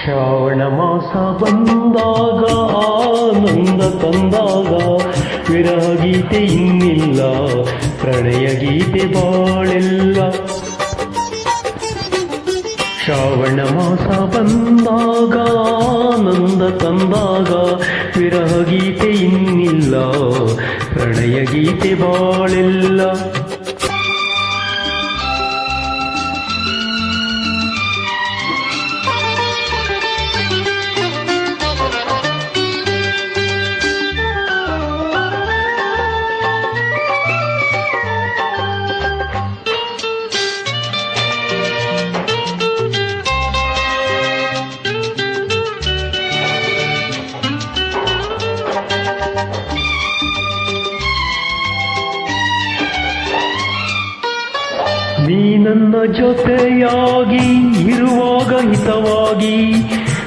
ಶ್ರಾವಣ ಮಾಸ ಬಂದಾಗ ಆನಂದ ತಂದಾಗ ವಿರಹ ಗೀತೆ ಇನ್ನಿಲ್ಲ ಪ್ರಣಯ ಗೀತೆ ಬಾಳೆಲ್ಲ ಶ್ರಾವಣ ಮಾಸ ಬಂದಾಗ ಆನಂದ ತಂದಾಗ ವಿರಹ ಗೀತೆ ಇನ್ನಿಲ್ಲ ಪ್ರಣಯ ಗೀತೆ ಬಾಳೆಲ್ಲ ನೀ ನನ್ನ ಜೊತೆಯಾಗಿ ಇರುವಾಗ ಹಿತವಾಗಿ,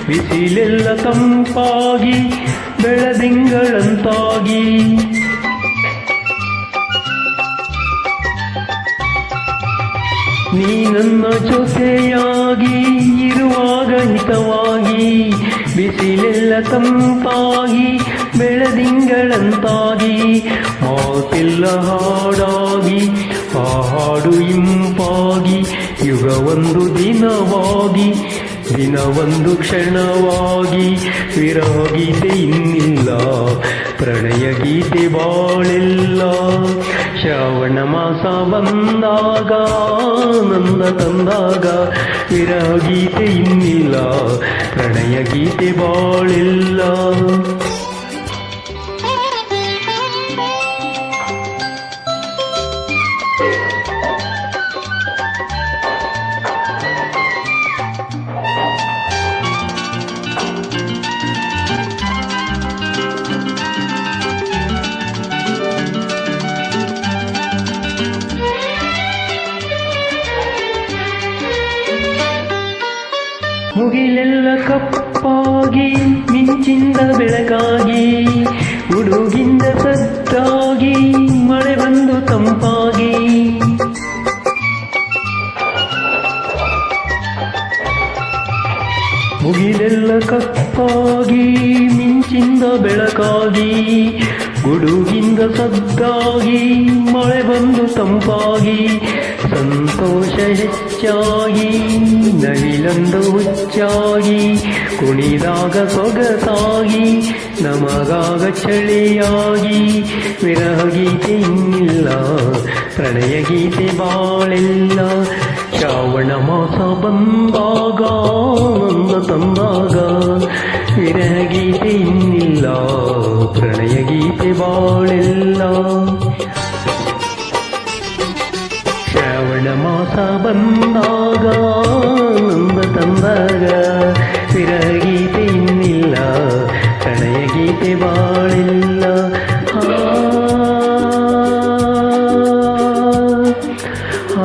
ಬಿಸಿಲೆಲ್ಲ ತಂಪಾಗಿ, ಬೆಳದಿಂಗಳಂತಾಗಿ. ನೀ ನನ್ನ ಜೊತೆಯಾಗಿ ಇರುವಾಗ ಹಿತವಾಗಿ, ಬಿಸಿಲೆಲ್ಲ ತಂಪಾಗಿ, ಬೆಳದಿಂಗಳಂತಾಗಿ. ಮಾತೆಲ್ಲ ಹಾಡಾಗಿ ಹಾಡು ಇಂಪಾಗಿ ಯುಗವೊಂದು ದಿನವಾಗಿ, ದಿನವೊಂದು ಕ್ಷಣವಾಗಿ, ವಿರಾಗೀತೆ ಇನ್ನಿಲ್ಲ, ಪ್ರಣಯ ಗೀತೆ ಬಾಳಿಲ್ಲ. ಶ್ರಾವಣ ಮಾಸ ಬಂದಾಗ ನನ್ನ ತಂದಾಗ, ವಿರಾಗೀತೆ ಇನ್ನಿಲ್ಲ, ಪ್ರಣಯ ಗೀತೆ ಬಾಳೆಲ್ಲ. ಮುಗಿಲೆಲ್ಲ ಕಪ್ಪಾಗಿ ಮಿಂಚಿಂದ ಬೆಳಕಾಗಿ ಹುಡುಗಿಂದ ಸದ್ದಾಗಿ ಮಳೆ ಬಂದು ತಂಪಾಗಿ ಮುಗಿಲೆಲ್ಲ ಕಪ್ಪಾಗಿ ಮಿಂಚಿಂದ ಬೆಳಕಾಗಿ ಗುಡುಗಿಂದ ಸದ್ದಾಗಿ ಮಳೆ ಬಂದು ತಂಪಾಗಿ ಸಂತೋಷ ಹೆಚ್ಚಾಗಿ ನವಿಲೊಂದು ಹುಚ್ಚಾಗಿ, ಕುಣಿದಾಗ ಸೊಗಸಾಗಿ, ನಮಗಾಗ ಚಳಿಯಾಗಿ, ವಿರಹ ಗೀತೆ ಇನ್ನಿಲ್ಲ, ಪ್ರಣಯ ಗೀತೆ ಬಾಳೆಲ್ಲ, ಶ್ರಾವಣ ಮಾಸ ಬಂದಾಗ ಆನಂದ ತಂದಾಗ, ವಿರಹ ಗೀತೆ ಇನ್ನಿಲ್ಲ, ಪ್ರಣಯ ಗೀತೆ ಬಾಳೆಲ್ಲ. ಮಾಸ ಬಂದಾಗ ನಂದ ತಂದಾಗ ವಿರಹ ಗೀತೆ ಇನ್ನಿಲ್ಲ ಕಣೆಯ ಗೀತೆ ಬಾಳಿಲ್ಲ. ಆ